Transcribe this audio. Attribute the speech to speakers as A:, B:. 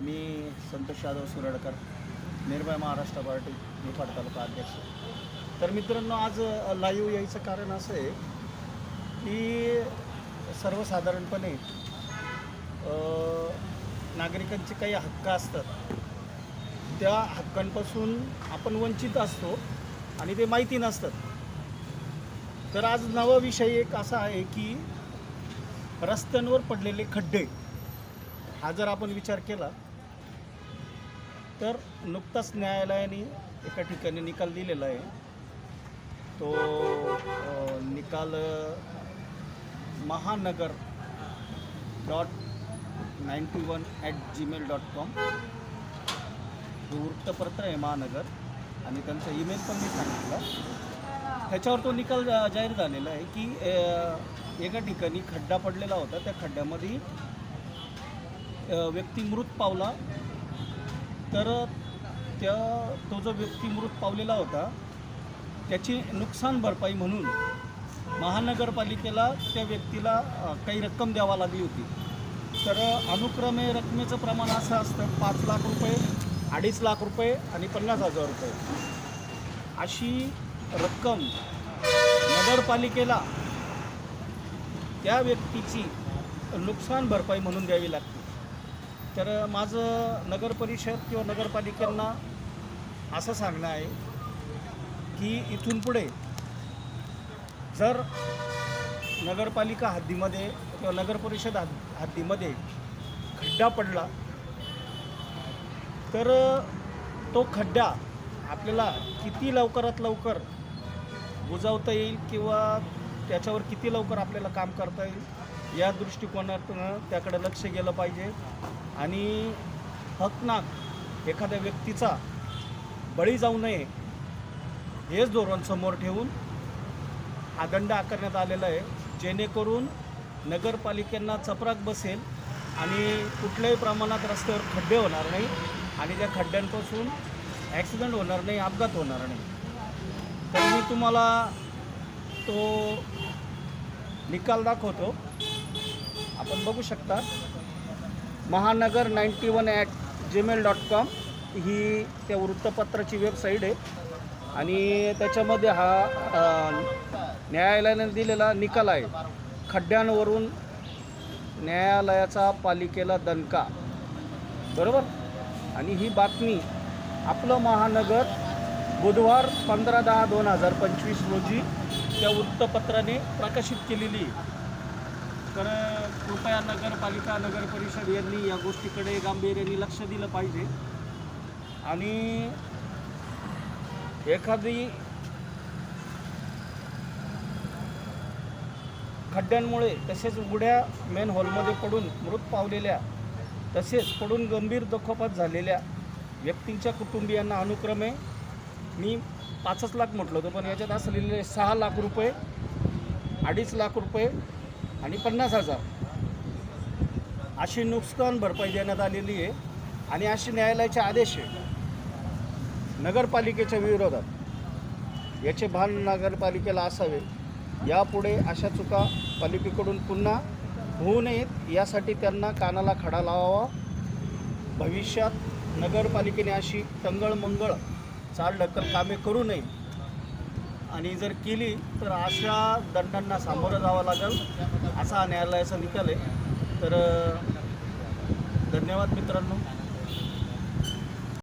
A: मी संतोष यादव सुरडकर निर्भय महाराष्ट्र पार्टी निफाड तालुका अध्यक्ष. तर मित्रांनो आज लाईव्ह यायचं कारण असं आहे की सर्वसाधारणपणे नागरिकांचे काही हक्क असतात. त्या हक्कांपासून आपण वंचित असतो आणि ते माहिती नसतात. तर आज नवा विषय एक असा आहे की रस्त्यांवर पडलेले खड्डे. हा जर आपण विचार केला तर नुकताच न्यायालयाने एका ठिकाणी निकाल दिलेला आहे. तो Nikal Mahanagar dot ninety one at Gmail dot com. हे वृत्तपत्र आहे महानगर आणि त्यांचा ईमेल पण मी सांगितला. त्याच्यावर तो निकाल जाहीर झालेला आहे की एका ठिकाणी खड्डा पडलेला होता. त्या खड्ड्यामध्ये व्यक्ती मृत पावला तर त्या तो जो व्यक्ती मृत पावलेला होता त्याची नुकसान भरपाई म्हणून महानगरपालिकेला त्या व्यक्तीला काही रक्कम द्यावा लागली होती. तर अनुक्रमे रकमेचं प्रमाण असं असतं पाच लाख रुपये अडीच लाख रुपये आणि पन्नास हजार रुपये. अशी रक्कम नगरपालिकेला त्या व्यक्तीची नुकसान भरपाई म्हणून द्यावी लागते. तर माझं नगर परिषद किंवा नगरपालिकांना असं सांगणं आहे की इथून पुढे जर नगरपालिका हद्दीमध्ये किंवा नगर परिषद हद्दीमध्ये खड्डा पडला तर तो खड्डा आपल्याला किती लवकरात लवकर बुजावता येईल किंवा त्याच्यावर किती लवकर आपल्याला काम करता येईल या दृष्टिकोनातून त्याकडे लक्ष गेलं पाहिजे. आणि हकनाक एखाद्या व्यक्तीचा बळी जाऊ नये हेच धोरण समोर ठेवून हा दंड आकारण्यात आलेला आहे. जेणेकरून नगरपालिकांना चपराक बसेल आणि कुठल्याही प्रमाणात रस्त्यावर खड्डे होणार नाही आणि त्या खड्ड्यांपासून ॲक्सिडेंट होणार नाही अपघात होणार नाही. तर मी तुम्हाला तो निकाल दाखवतो. आपण बघू शकता. Mahanagar ninety one at Gmail dot com ही त्या वृत्तपत्राची वेबसाईट आहे. आणि त्याच्यामध्ये हा न्यायालयाने दिलेला निकाल आहे. खड्ड्यांवरून न्यायालयाचा पालिकेला दणका. बरोबर? आणि ही बातमी आपलं महानगर बुधवार पंधरा दहा दोन हजार पंचवीस रोजी त्या वृत्तपत्राने प्रकाशित केलेली आहे. तर कृपया नगरपालिका नगर परिषद यांनी या गोष्टीकडे गांभीर्याने लक्ष दिलं पाहिजे. आणि एखादी खड्ड्यांमुळे तसेच उघड्या मेन हॉलमध्ये पडून मृत पावलेल्या तसेच पडून गंभीर दुखापत झालेल्या व्यक्तींच्या कुटुंबियांना अनुक्रमे मी पाचच लाख म्हटलं होतं पण याच्यात असलेले सहा लाख रुपये अडीच लाख रुपये आणि पन्नास हजार. अशी नुकसान भरपाई देण्यात आलेली आहे आणि असे न्यायालयाचे आदेश आहे. नगरपालिकेच्या विरोधात याचे भान नगरपालिकेला असावे. यापुढे अशा चुका पालिकेकडून पुन्हा होऊ नयेत यासाठी त्यांना कानाला खडा लावावा. भविष्यात नगरपालिकेने अशी टंगळमंगळ चालढकल कामे करू नये. आणि जर केली तर अशा दंडांना सामोरं जावं लागेल असा न्यायालयाचा निकाल आहे. तर धन्यवाद मित्रांनो.